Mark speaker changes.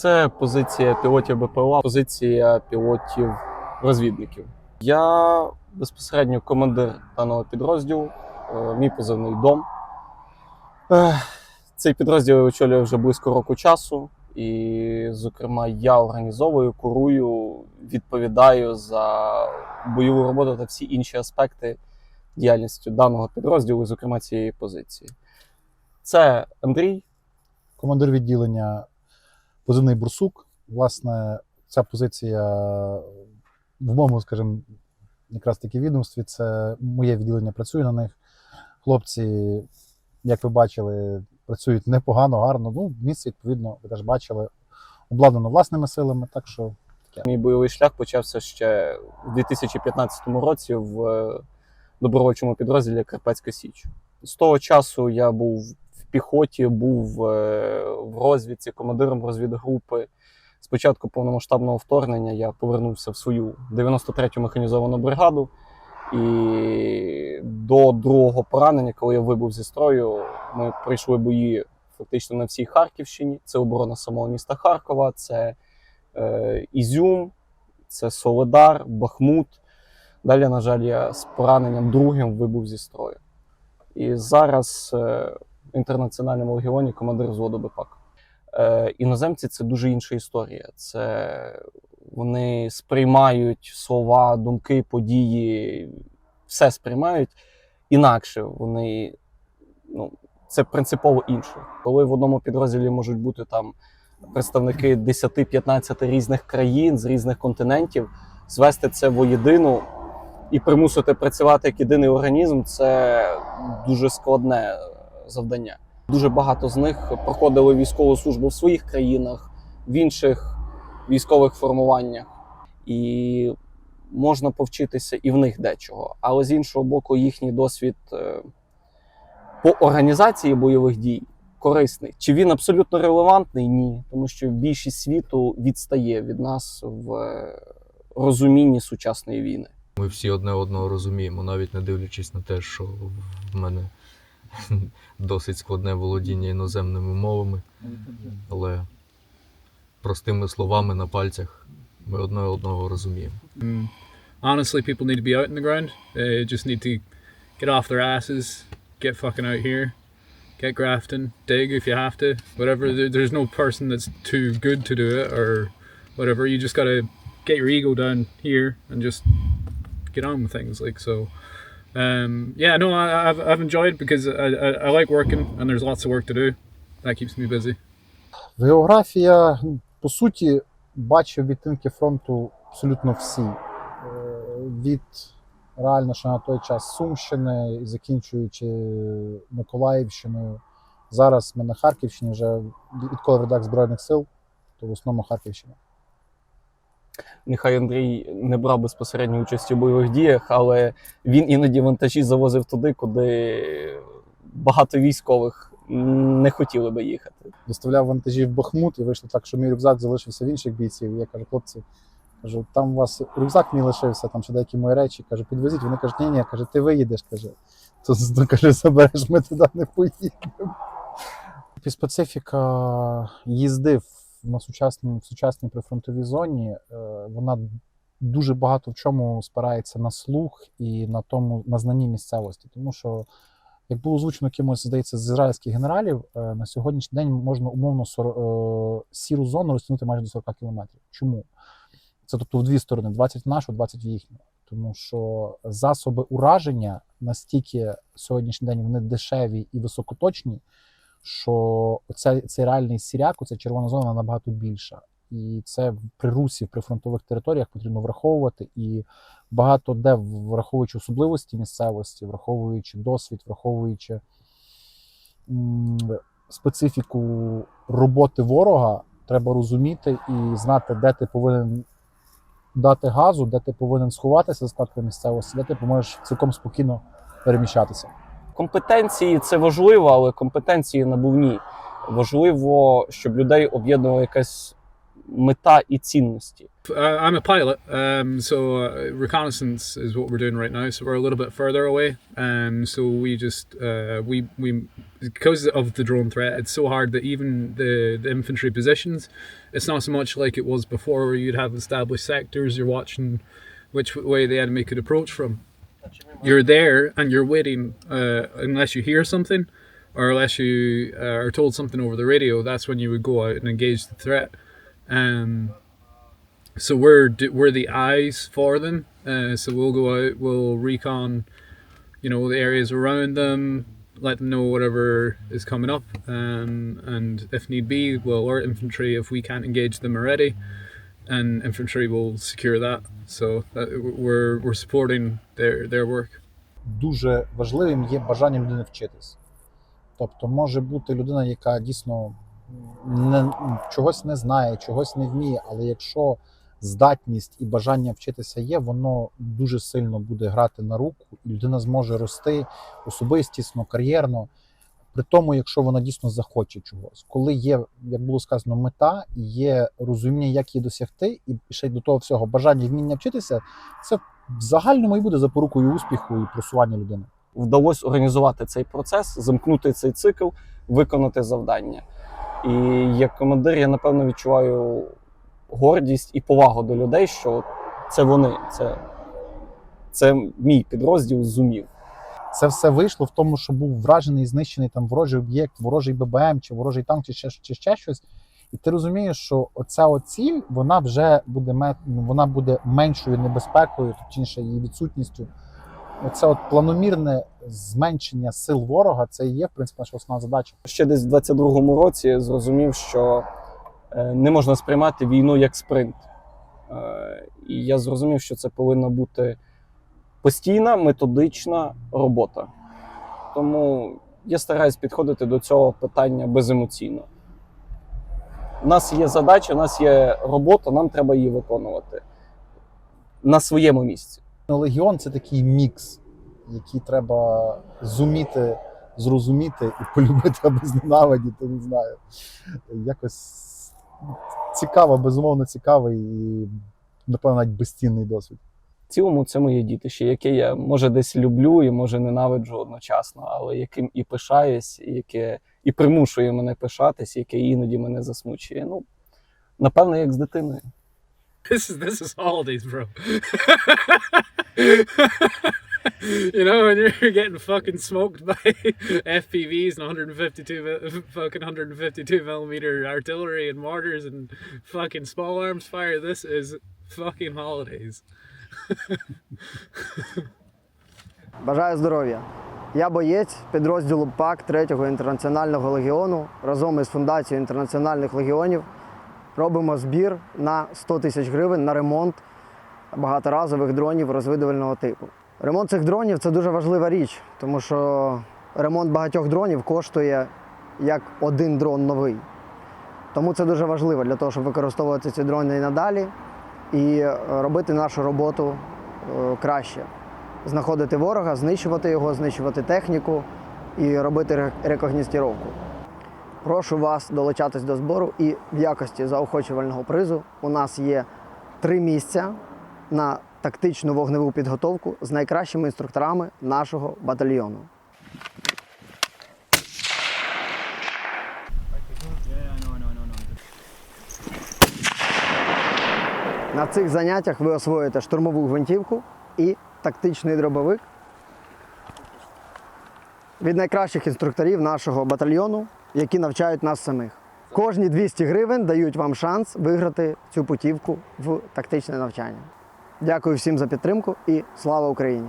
Speaker 1: Це позиція пілотів БПЛА, позиція пілотів-розвідників. Я безпосередньо командир даного підрозділу, е, мій позивний дом. Е, Цей підрозділ я очолюю вже близько року часу, і, зокрема, я організовую, курую, відповідаю за бойову роботу та всі інші аспекти діяльності даного підрозділу, зокрема цієї позиції. Це Андрій,
Speaker 2: командир відділення позивний Бурсук. Власне, ця позиція в моєму, скажімо, якраз таки відомстві, це моє відділення працює на них. Хлопці, як ви бачили, працюють непогано, гарно. Ну, місце, відповідно, ви теж бачили, обладнано власними силами, так що таке.
Speaker 1: Мій бойовий шлях почався ще у 2015 році в е, добровольчому підрозділі Карпатська Січ. З того часу я був піхоті, був е, в розвідці, командиром розвідгрупи. З початку повномасштабного вторгнення я повернувся в свою 93-ю механізовану бригаду. І до другого поранення, коли я вибув зі строю, ми пройшли бої фактично на всій Харківщині. Це оборона самого міста Харкова, це е, Ізюм, це Соледар, Бахмут. Далі, на жаль, я з пораненням другим вибув зі строю. І зараз е, інтернаціональному легіоні командир взводу БПАК. Е, іноземці це дуже інша історія. Це вони сприймають слова, думки, події, все сприймають інакше. Вони ну, це принципово інше. Коли в одному підрозділі можуть бути там представники 10-15 різних країн з різних континентів, звести це воєдину і примусити працювати як єдиний організм це дуже складне завдання. Дуже багато з них проходили військову службу в своїх країнах, в інших військових формуваннях, і можна повчитися і в них дечого. Але з іншого боку, їхній досвід е, по організації бойових дій корисний. Чи він абсолютно релевантний? Ні, тому що більшість світу відстає від нас в е, розумінні сучасної війни.
Speaker 3: Ми всі одне одного розуміємо, навіть не дивлячись на те, що в мене досить складне володіння іноземними мовами, але простими словами на пальцях ми одне одного розуміємо.
Speaker 4: Mm. Honestly, people need to be out in the ground. They just need to get off their asses, get fucking out here, get grafting, dig if you have to, whatever. There- There's no person that's too good to do it or whatever. You just gotta get your ego down here and just get on with things. Like so. Um, yeah, no, I, I've I've enjoyed because I, I, I like working and there's lots of work to do. That keeps me busy.
Speaker 2: Географія, ну, по суті, бачив відтинки фронту абсолютно всі. Е, Від реально ще на той час Сумщини, закінчуючи Миколаївщиною. Зараз ми на Харківщині вже відколи в рядах Збройних сил, то в основному Харківщина.
Speaker 1: Нехай Андрій не брав безпосередньо участі у бойових діях, але він іноді вантажі завозив туди, куди багато військових не хотіли би їхати.
Speaker 2: Доставляв вантажі в Бахмут і вийшло так, що мій рюкзак залишився в інших бійців. Я кажу, хлопці, кажу, там у вас рюкзак мій лишився, там ще деякі мої речі. Кажу, підвезіть. Вони кажуть, ні, ні, каже, ти виїдеш, каже. То, то каже, забереш, ми туди не поїдемо. Специфіка їзди в- на сучасній, в сучасній прифронтовій зоні, е, вона дуже багато в чому спирається на слух і на тому на знанні місцевості. Тому що, як було озвучено кимось, здається, з ізраїльських генералів, е, на сьогоднішній день можна умовно е, сіру зону розтягнути майже до 40 кілометрів. Чому? Це тобто в дві сторони: 20 в нашу, 20 в їхню. Тому що засоби ураження настільки сьогоднішній день вони дешеві і високоточні, що цей, цей реальний сіряк, ця червона зона набагато більша. І це при русі в прифронтових територіях потрібно враховувати. І багато де, враховуючи особливості місцевості, враховуючи досвід, враховуючи специфіку роботи ворога, треба розуміти і знати, де ти повинен дати газу, де ти повинен сховатися за складкою місцевості, де ти можеш цілком спокійно переміщатися.
Speaker 1: Компетенції це важливо, але компетенції набувні. Важливо, щоб людей об'єднувала якась мета і цінності.
Speaker 4: Uh, I'm a pilot, um, so uh, reconnaissance is what we're doing right now. So we're a little bit further away, um, so we just uh, we we because of the drone threat, it's so hard that even the, the infantry positions, it's not so much like it was before, where you'd have established sectors. You're watching which way the enemy could approach from. You're there and you're waiting uh, unless you hear something, or unless you uh, are told something over the radio. That's when you would go out and engage the threat. Um, so we're we're the eyes for them. Uh, so we'll go out, we'll recon, you know, the areas around them, let them know whatever is coming up, um, and if need be, we'll alert infantry if we can't engage them already, and infantry will secure that. So we're we're supporting their their work.
Speaker 2: дуже важливим є бажання людини вчитись. Тобто може бути людина, яка дійсно не, чогось не знає, чогось не вміє, але якщо здатність і бажання вчитися є, воно дуже сильно буде грати на руку, і людина зможе рости особистісно, кар'єрно. При тому, якщо вона дійсно захоче чогось, коли є, як було сказано, мета і є розуміння, як її досягти, і ще й до того всього бажання вміння вчитися, це в загальному і буде запорукою успіху і просування людини.
Speaker 1: Вдалося організувати цей процес, замкнути цей цикл, виконати завдання. І як командир, я напевно відчуваю гордість і повагу до людей, що це вони, це, це мій підрозділ зумів.
Speaker 2: Це все вийшло в тому, що був вражений, і знищений там ворожий об'єкт, ворожий ББМ, чи ворожий танк, чи ще, чи ще щось. І ти розумієш, що оця ціль вона вже буде вона буде меншою небезпекою, точніше її відсутністю. Оце от планомірне зменшення сил ворога, це і є, в принципі, наша основна задача.
Speaker 1: Ще десь в 22-му році зрозумів, що е, не можна сприймати війну як спринт. Е, І я зрозумів, що це повинна бути постійна методична робота. Тому я стараюсь підходити до цього питання беземоційно. У нас є задача, у нас є робота, нам треба її виконувати на своєму місці.
Speaker 2: Ну, Легіон це такий мікс, який треба зуміти, зрозуміти і полюбити або зненавидіти, не знаю. Якось цікаво, безумовно цікавий і, напевно, навіть безцінний досвід.
Speaker 1: Цілому це моє дітище, яке я може десь люблю і може ненавиджу одночасно, але яким і пишаюсь, і яке і примушує мене пишатись, яке іноді мене засмучує. Ну, напевно, як з дитиною.
Speaker 4: This is this is holidays, bro. you know when you're getting fucking smoked by FPVs and 152 fucking 152 millimeter artillery and mortars and fucking small arms fire. This is fucking holidays.
Speaker 5: Бажаю здоров'я. Я боєць підрозділу ПАК 3-го інтернаціонального легіону разом із фундацією інтернаціональних легіонів робимо збір на 100 тисяч гривень на ремонт багаторазових дронів розвидувального типу. Ремонт цих дронів це дуже важлива річ, тому що ремонт багатьох дронів коштує як один дрон новий. Тому це дуже важливо для того, щоб використовувати ці дрони і надалі і е, робити нашу роботу е, краще знаходити ворога, знищувати його, знищувати техніку і робити ре- рекогністіровку. Прошу вас долучатись до збору і в якості заохочувального призу у нас є три місця на тактичну вогневу підготовку з найкращими інструкторами нашого батальйону. На цих заняттях ви освоїте штурмову гвинтівку і тактичний дробовик від найкращих інструкторів нашого батальйону, які навчають нас самих. Кожні 200 гривень дають вам шанс виграти цю путівку в тактичне навчання. Дякую всім за підтримку і слава Україні!